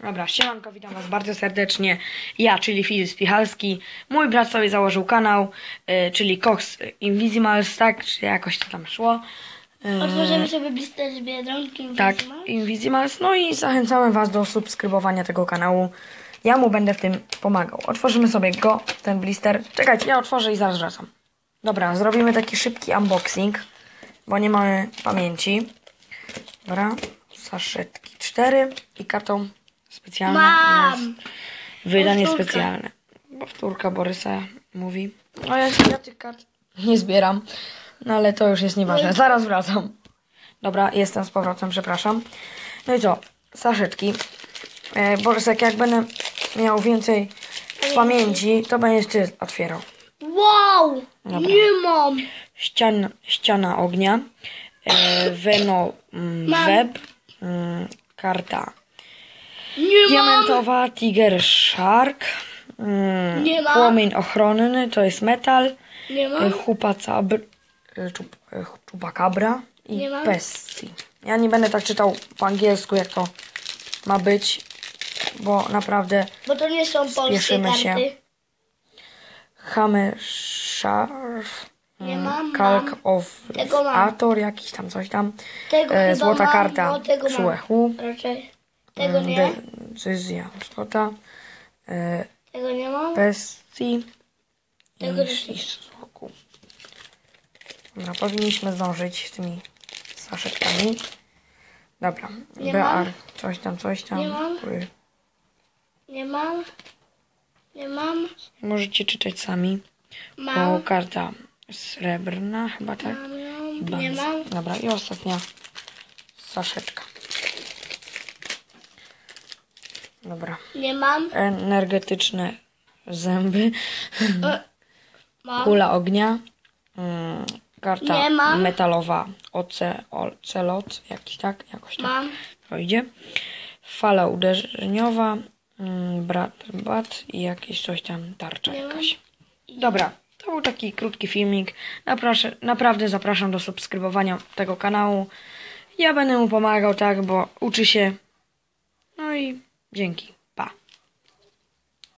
Dobra, siemanko, witam was bardzo serdecznie. Ja, czyli Filip Spichalski. Mój brat sobie założył kanał, y, czyli Cox Invisimals, tak? Czy jakoś to tam szło. Y, Otworzymy sobie blister z Biedronki. tak, Wisma. Invisimals. No i zachęcamy was do subskrybowania tego kanału. Ja mu będę w tym pomagał. Otworzymy sobie go, ten blister. Czekajcie, ja otworzę i zaraz wracam. Dobra, zrobimy taki szybki unboxing, bo nie mamy pamięci. Dobra, saszetki 4 i kartą specjalną. Mam! jest Wydanie Powtórka. specjalne. Powtórka Borysa mówi. No ja, ja tych kart nie zbieram, no ale to już jest nieważne. Zaraz wracam. Dobra, jestem z powrotem, przepraszam. No i co? Saszetki. E, Borysek, jak będę miał więcej pamięci, to będziesz ty otwierał. Wow! Dobra. Nie mam! Ścian, ściana ognia. E, Veno mm. Web. Mm, karta Nie mam! Diamentowa Tiger Shark. Mm, Nie. Płomień ochronny to jest metal. Nie Y, mam! Chupa cabr, y, czup, y, Chupacabra i Nie mam. Pesci. Ja nie będę tak czytał po angielsku, jak to ma być, bo naprawdę Bo to nie są polskie karty. się. Hammer Sharf, Nie mm, mam, Kalk of Tego mam. Ator, jakiś tam coś tam. Tego E, złota mam, karta bo tego. Tego nie. Decyzja złota. E, Tego nie mam. Pesci Tego i nie. Dobra, powinniśmy zdążyć z tymi saszetkami. Dobra, Nie BR, mam. coś tam, coś tam. Nie mam. Nie mam. Nie mam. Możecie czytać sami. Mam. karta srebrna, chyba tak. I. Nie mam. Dobra, i ostatnia saszeczka. Dobra. Nie mam. Energetyczne zęby. E, Mam. Kula ognia. Mm, karta Nie mam. metalowa oce, ocelot, jakiś tak, jakoś tak Mam. to idzie. Fala uderzeniowa, mm, brat, bat i jakieś coś tam, tarcza jakaś. Dobra, to był taki krótki filmik. Naprawdę zapraszam do subskrybowania tego kanału. Ja będę mu pomagał, tak, bo uczy się. No i dzięki.